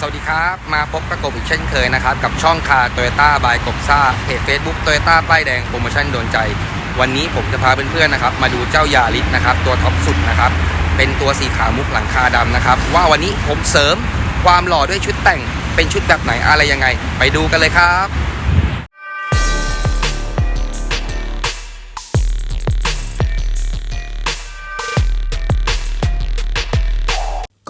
สวัสดีครับ มาพบกระกบอีกเช่นเคยนะครับ กับช่องคาโตโยต้าบายกบซ่าเพจเฟซบุ๊กโตโยต้าป้ายแดงโปรโมชั่นโดนใจ วันนี้ผมจะพาเพื่อนๆนะครับ มาดูเจ้ายาลิสนะครับ ตัวท็อปสุดนะครับ เป็นตัวสีขาวมุกหลังคาดำนะครับ ว่าวันนี้ผมเสริมความหล่อด้วยชุดแต่งเป็นชุดแบบไหนอะไรยังไง ไปดูกันเลยครับ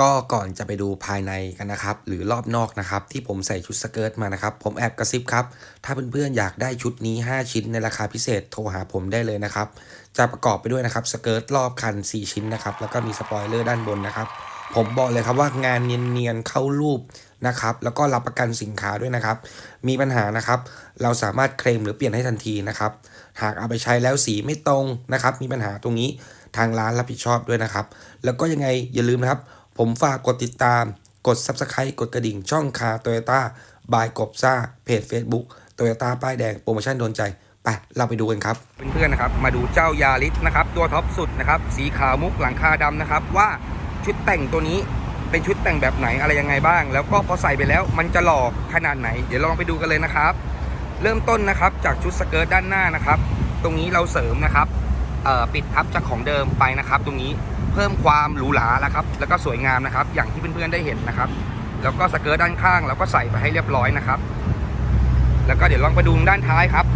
ก็ก่อนจะไปดูภายในกันนะครับ หรือรอบนอกนะครับ ที่ผมใส่ชุดสเกิร์ตมานะครับ ผมแอบกระซิบครับ ถ้าเพื่อนๆอยากได้ชุดนี้ 5 ชิ้นในราคาพิเศษโทรหาผมได้เลยนะครับ จะประกอบไปด้วยนะครับสเกิร์ตรอบคัน 4 ชิ้นนะครับ แล้วก็มีสปอยเลอร์ด้านบนนะครับ ผมบอกเลยครับว่างานเนียนๆเข้ารูปนะครับ แล้วก็รับประกันสินค้าด้วยนะครับ มีปัญหานะครับ เราสามารถเคลมหรือเปลี่ยนให้ทันทีนะครับ หากเอาไปใช้แล้วสีไม่ตรงนะครับ มีปัญหาตรงนี้ทางร้านรับผิดชอบด้วยนะครับ แล้วก็ยังไงอย่าลืมนะครับ ผมฝากกดติดตาม กด Subscribe กดกระดิ่งช่องคาโตโยต้าบายกบซ่า เพจ Facebook โตโยต้าป้ายแดงโปรโมชั่นโดนใจ ไป เราไปดูกันครับ เพื่อนๆนะครับ มาดูเจ้ายาริสนะครับ ตัวท็อปสุดนะครับ สีขาวมุกหลังคาดำนะครับ ว่าชุดแต่งตัวนี้เป็นชุดแต่งแบบไหนอะไรยังไงบ้าง แล้วก็พอใส่ไปแล้วมันจะหล่อขนาดไหน เดี๋ยวลองไปดูกันเลยนะครับ เริ่มต้นนะครับจากชุดสเกิร์ตด้านหน้านะครับ ตรงนี้เราเสริมนะครับ ปิดทับจากของเดิมไปนะครับ ตรงนี้เพิ่มความหรูหราแล้วครับ แล้วก็สวยงามนะครับ อย่างที่เพื่อนๆได้เห็นนะครับ แล้วก็สเกิร์ตด้านข้างเราก็ใส่ไปให้เรียบร้อยนะครับ แล้วก็เดี๋ยวลองไปดูด้านท้ายครับ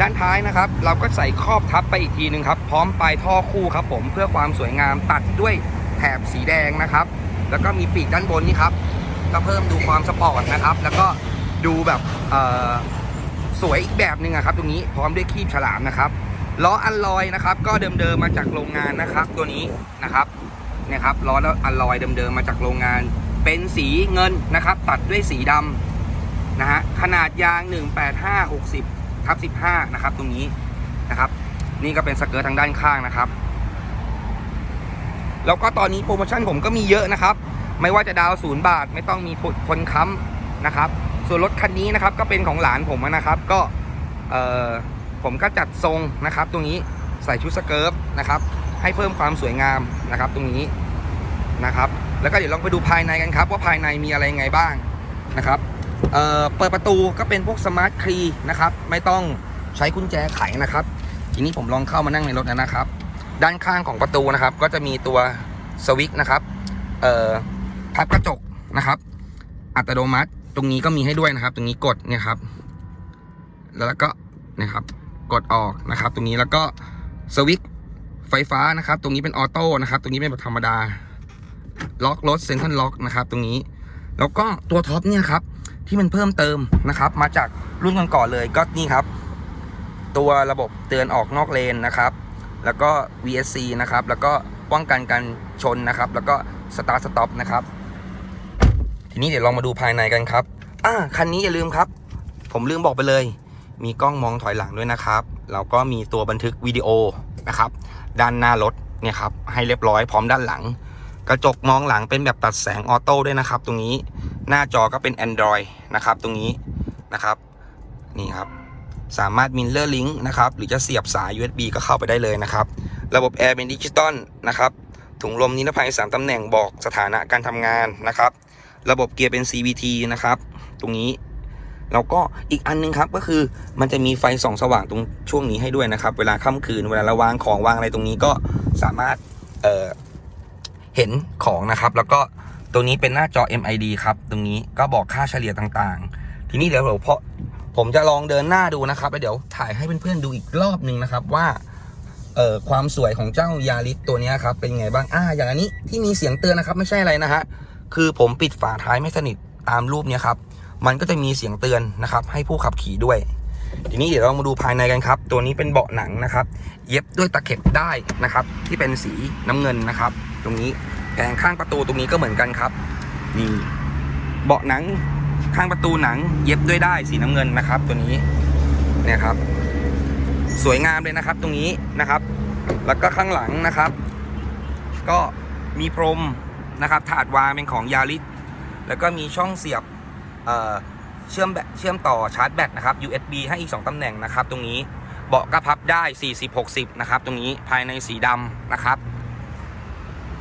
ด้านท้ายนะครับ เราก็ใส่ครอบทับไปอีกทีหนึ่งครับ พร้อมปลายท่อคู่ครับ ผมเพื่อความสวยงามตัดด้วยแถบสีแดงนะครับ แล้วก็มีปีกด้านบนนี่ครับ ก็เพิ่มดูความสปอร์ตนะครับ แล้วก็ดูแบบเออสวยอีกแบบหนึ่งอะครับ ตรงนี้พร้อมด้วยคีบฉลามนะครับ ล้ออัลลอยนะครับก็เดิมๆมาจากโรงงานนะครับตัวนี้นะครับเนี่ยครับล้ออัลลอยเดิมๆมาจากโรงงาน เป็นสีเงินนะครับ ตัดด้วยสีดำนะฮะขนาดยาง 185 60ทับ15นะครับตรงนี้นะครับ นี่ก็เป็นสเกิร์ตทางด้านข้างนะครับ แล้วก็ตอนนี้โปรโมชั่นผมก็มีเยอะนะครับ ไม่ว่าจะดาวศูนย์บาทไม่ต้องมีคนค้ำนะครับ ส่วนรถคันนี้นะครับก็เป็นของหลานผมนะครับ ก็เอ่อ ผมก็จัดทรงนะครับตรงนี้ใส่ชุดสเกิร์ตนะครับ ให้เพิ่มความสวยงามนะครับ ตรงนี้นะครับ แล้วก็เดี๋ยวลองไปดูภายในกันครับ ว่าภายในมีอะไรยังไงบ้างนะครับเเปิดประตูก็เป็นพวกสมาร์ทคีนะครับ ไม่ต้องใช้กุญแจไขนะครับ ทีนี้ผมลองเข้ามานั่งในรถแล้วนะครับ ด้านข้างของประตูนะครับ ก็จะมีตัวสวิตช์นะครับเอ่อพับกระจกนะครับ อัตโนมัติตรงนี้ก็มีให้ด้วยนะครับ ตรงนี้กดเนี่ยครับ แล้วก็นะครับ กดออกนะครับ ตรงนี้แล้วก็สวิตช์ไฟฟ้านะครับ ตรงนี้เป็นออโต้นะครับ ตรงนี้เป็นแบบธรรมดา ล็อกรถเซ็นทรัลล็อกนะครับ ตรงนี้ แล้วก็ตัวท็อปเนี่ยครับ ที่มันเพิ่มเติมนะครับ มาจากรุ่นก่อนๆเลยก็นี่ครับ ตัวระบบเตือนออกนอกเลนนะครับ แล้วก็ VSC นะครับ แล้วก็ป้องกันการชนนะครับ แล้วก็ Start Stop นะครับ ทีนี้เดี๋ยวลองมาดูภายในกันครับ อ่า คันนี้อย่าลืมครับ ผมลืมบอกไปเลย มีกล้องมองถอยหลังด้วยนะครับ แล้วก็มีตัวบันทึกวิดีโอนะครับ ด้านหน้ารถเนี่ยครับให้เรียบร้อยพร้อมด้านหลัง กระจกมองหลังเป็นแบบตัดแสงออโต้ด้วยนะครับ ตรงนี้หน้าจอก็เป็น Android นะครับ ตรงนี้นะครับนี่ครับสามารถมินเลอร์ลิงก์นะครับ หรือจะเสียบสาย USB ก็เข้าไปได้เลยนะครับ ระบบแอร์เป็นดิจิตอลนะครับ ถุงลมนิรภัย 3 ตำแหน่งบอกสถานะการทำงานนะครับ ระบบเกียร์เป็น CVT นะครับ ตรงนี้ แล้วก็อีกอันนึงครับก็คือมันจะมีไฟส่องสว่างตรงช่วงนี้ให้ด้วยนะครับ เวลาค่ำคืนเวลาเราวางของวางอะไรตรงนี้ก็สามารถเเห็นของนะครับ แล้วก็ตรงนี้เป็นหน้าจอ MID ครับตรงนี้ก็บอกค่าเฉลี่ยต่างๆ ทีนี้เดี๋ยวเราเพาะผมจะลองเดินหน้าดูนะครับแล้วเดี๋ยวถ่ายให้เพื่อนๆดูอีกรอบหนึ่งนะครับว่าเอ่อความสวยของเจ้ายาริสตัวนี้ครับเป็นไงบ้างอ่าอย่างอันนี้ที่มีเสียงเตือนนะครับ ไม่ใช่อะไรนะฮะคือผมปิดฝาท้ายไม่สนิทตามรูปเนี้ยครับ มันก็จะมีเสียงเตือนนะครับ ให้ผู้ขับขี่ด้วย ทีนี้เดี๋ยวเรามาดูภายในกันครับ ตัวนี้เป็นเบาะหนังนะครับ เย็บด้วยตะเข็บได้นะครับ ที่เป็นสีน้ำเงินนะครับ ตรงนี้แผงข้างประตูตรงนี้ก็เหมือนกันครับนี่เบาะหนังข้างประตูหนัง เย็บด้วยได้สีน้ำเงินนะครับ ตัวนี้เนี่ยครับ สวยงามเลยนะครับ ตรงนี้นะครับ แล้วก็ข้างหลังนะครับ ก็มีพรมนะครับ ถาดวางเป็นของยาริสแล้วก็มีช่องเสียบ เชื่อมแบตเชื่อมต่อชาร์จแบตนะครับ USB ให้อีก 2ตำแหน่งนะครับ ตรงนี้เบาะก็พับได้ 40 60 นะครับ ตรงนี้ภายในสีดำนะครับ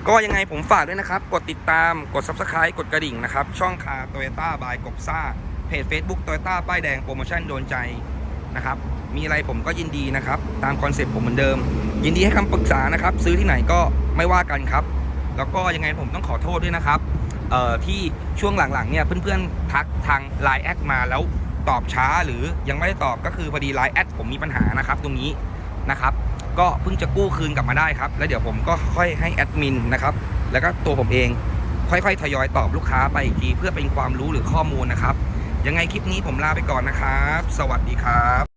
ก็ยังไงผมฝากด้วยนะครับ กดติดตามกด subscribe กดกระดิ่งนะครับ ช่องคาโตโยต้าบายกบซ่าเพจ Facebook โตโยต้าป้ายแดงโปรโมชั่นโดนใจนะครับ มีอะไรผมก็ยินดีนะครับ ตามคอนเซ็ปต์ผมเหมือนเดิม ยินดีให้คำปรึกษานะครับ ซื้อที่ไหนก็ไม่ว่ากันครับ แล้วก็ยังไงผมต้องขอโทษด้วยนะครับ เอ่อที่ช่วงหลังๆเนี่ยเพื่อนๆทักทาง Line แอดมาแล้วตอบช้าหรือยังไม่ได้ตอบก็คือพอดี Line แอดผมมีปัญหานะครับตรงนี้นะครับก็เพิ่งจะกู้คืนกลับมาได้ครับ แล้วเดี๋ยวผมก็ค่อยให้แอดมินนะครับแล้วก็ตัวผมเองค่อยๆ ทยอยตอบลูกค้าไปอีกทีเพื่อเป็นความรู้หรือข้อมูลนะครับ ยังไงคลิปนี้ผมลาไปก่อนนะครับ สวัสดีครับ